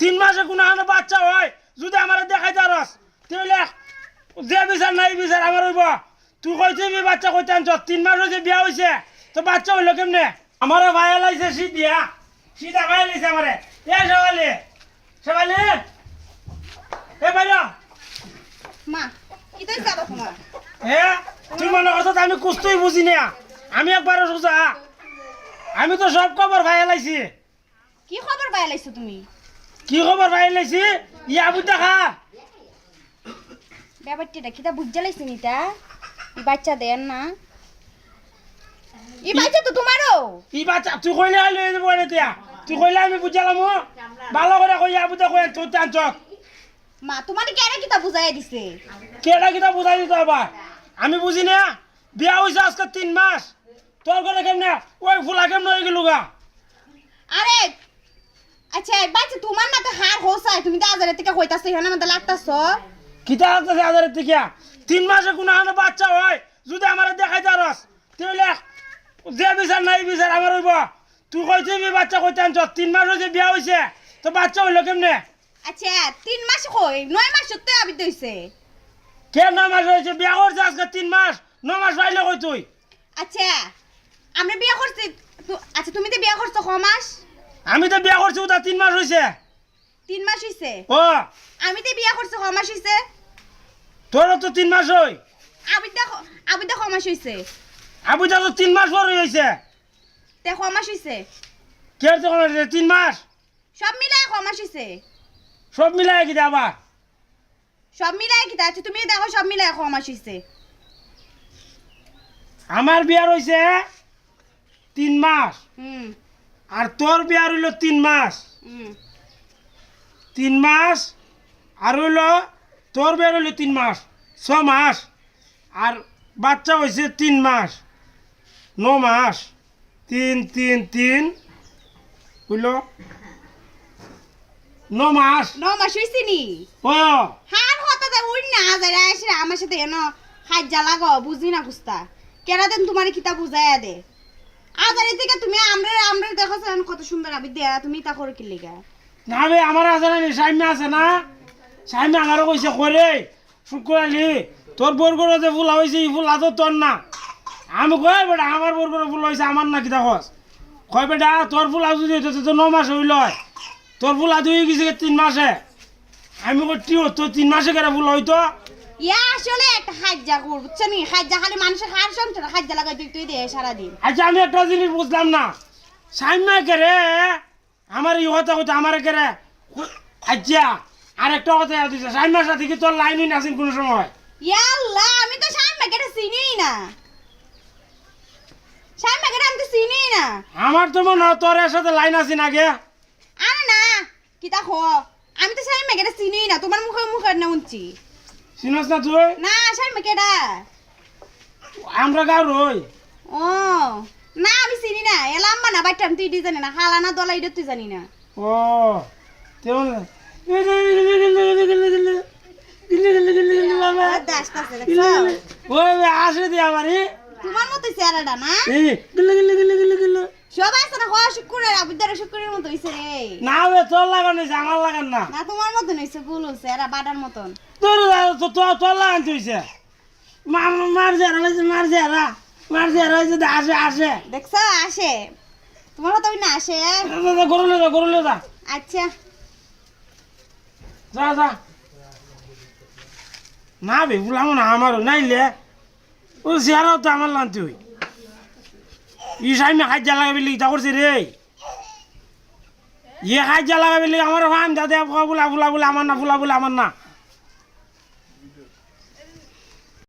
তিন মাসে কোনো হানো বাচ্চা হয়। যদি আমার দেখাই তারস তাহলে যে বিচার নাই বিচার আমার হইব। তুই কই তুই বাচ্চা কইতে আনছ তিন মাস হয়েছে বিয়া হয়েছে তো বাচ্চা হইল কেমনে? আমার ভাইয়া লাইছে শীত দিয়া। শীত ভাইয়া লাইছে আমারে। এ সবালি সবালি এ ভাইয়া মা তোমার তুই মনে করছ আমি কুস্তই বুঝি না আমি একবারও সোজা আমি তো সব খবর ভাইয়া লাইছি। কি খবর পাই লাইছো তুমি? কি খবর ভাইয়া লাইছি ইয়া বুদ্ধা খা। ব্যাপারটা কিতা বুঝা লাইছি নিতা ই বাচ্চা দেন না। ই বাচ্চা তো তোমারও। ই বাচ্চা তুই কইলে আইলে এই বলে দিয়া। তুই কইলে আমি বুঝালাম ভালো করে কই ইয়া বুদ্ধা কই তুই টানছ মা তোমার কেন কিতা বুঝাই দিছে? কেডা কিটা বুঝাই দিতে আবার? আমি বুঝি না বিয়া হয়েছে আজকে তিন মাস। তোর করে কেমনে? ওই ফুলা কেমনে হয়ে গেল গা? আরে আচ্ছা বাচ্চা তোমার না তো হার হোসাই তুমি তো আজারের থেকে কইতাছ এখানে আমাদের লাগতাছ। কিতা আছে হাজারের থেকে? তিন মাসে কোনো হানো বাচ্চা হয় যদি আমার দেখাই তারস তাহলে যে বিচার নাই বিচার আমার হইব। তুই কই তুই বাচ্চা কইতে আনছ তিন মাস হয়েছে বিয়া হয়েছে তো বাচ্চা হইল কেমনে? আচ্ছা তিন মাস কই? নয় মাস তো আবিদ হইছে কে ন মাস হয়েছে বিয়া করছে আজকে তিন মাস ন মাস পাইলে কই তুই? আচ্ছা আমরা বিয়া করছি আচ্ছা তুমি তো বিয়া করছ ক মাস? আমি তো বিয়া করছি ওটা তিন মাস হয়েছে তিন মাস হইছে? ও। আমি তো বিয়া করছি ক মাস হইছে। তোরও তো তিন মাস হই। আবিদা আবিদা ক মাস হইছে। আবুজা তো তিন মাস পর হয়েছে তে ক মাস হইছে। কে তো তিন মাস? সব মিলাই ক মাস হইছে। সব মিলাই কি আবার? সব মিলাই কি আচ্ছা তুমি দেখো সব মিলাই ক মাস হইছে। আমার বিয়ার হয়েছে তিন মাস। হুম। আর তোর বিয়ার হইল তিন মাস। তিন মাস আর হইল তোর বিয়ার হইল তিন মাস ছ মাস আর বাচ্চা হয়েছে তিন মাস ন মাস। তিন তিন তিন হইল ন মাস। ন মাস হইছে নি? ও। হার হতা দে উড় না যায় আসে আমার সাথে এন হাজ্জা লাগো বুঝি না কুস্তা। কেনা দেন তোমার কিতা বুঝাইয়া দে? আজারি থেকে তুমি আমরা আমরা দেখো কত সুন্দর আবি। দেয়া, তুমি তা করে কি লিগা? না বে আমার আছে না সাইমে আছে না? সাইমে আমারও কইছে করে শুক্রালি তোর বরগড়ে যে ফুলা হয়েছে এই ফুলা তো তোর না। আমি কয় বেটা, আমার বরগড়ে ফুল হয়েছে আমার না কিতা কস কয় বেটা, তোর ফুলা যদি হইতো, তো ন মাস হইল তোর ফুলা দুই গেছে তিন মাসে। আমি কই, টিও তো তিন মাসে কেন ফুল হইতো? ইয়া আসলে একটা হাজ্জা কর হাজ্জা খালি মানুষের হার সংসার হাজ্জা লাগাই তুই তুই দে সারাদিন। আচ্ছা আমি একটা জিনিস বুঝলাম না। সাইমা কেরে আমার আমার কেরে আর একটা কথা দিছে সাইমার সাথে কি তোর লাইনই নাছিল কোনো সময়? ইয়াল্লা আমি তো চিনিই না। আমি তো চিনিই না। আমার তো মনে হয় তোর এর সাথে লাইন আছে গে। আরে না কিতা খো আমি তো শাম মেকেটা চিনিই না তোমার মুখে মুখে না উনছি চিনস না তুই? না শাম মেকেটা আমরা গাঁর রই। ও না আমি চিনি না। এলাম মা না বাইটা আমি তুই জানি না। হালা না দলা এটা তুই জানি না। ও তেমন আসে দিয়ে আমার তোমার মতো চেহারাটা না সবাই আছে না হওয়া আবিদ্যার শুক্রের মতো হইছে রে। না বে তোর লাগান হয়েছে আমার লাগান না। না তোমার মতন হইছে গুল হইছে এরা বাটার মতন। তোর তো- তো- তোর লাগান হয়েছে মার যারা হয়েছে মার যারা মার যারা হয়েছে আসে আসে। দেখছ আসে। তোমার মতো না আসে গরুলে যা গরুলে যা আচ্ছা। যা যা। না বে বুলাম না আমারও নাইলে ও চেহারাও তো আমার লানতে হই। ই সাইমে খাদ্যা লাগাবি লিখা করছে রে। ইয়ে লাগাবি লিখে আমার ফান দাদা ফুলা ফুলা বুলা, আমার না ফুলা বলে, আমার না।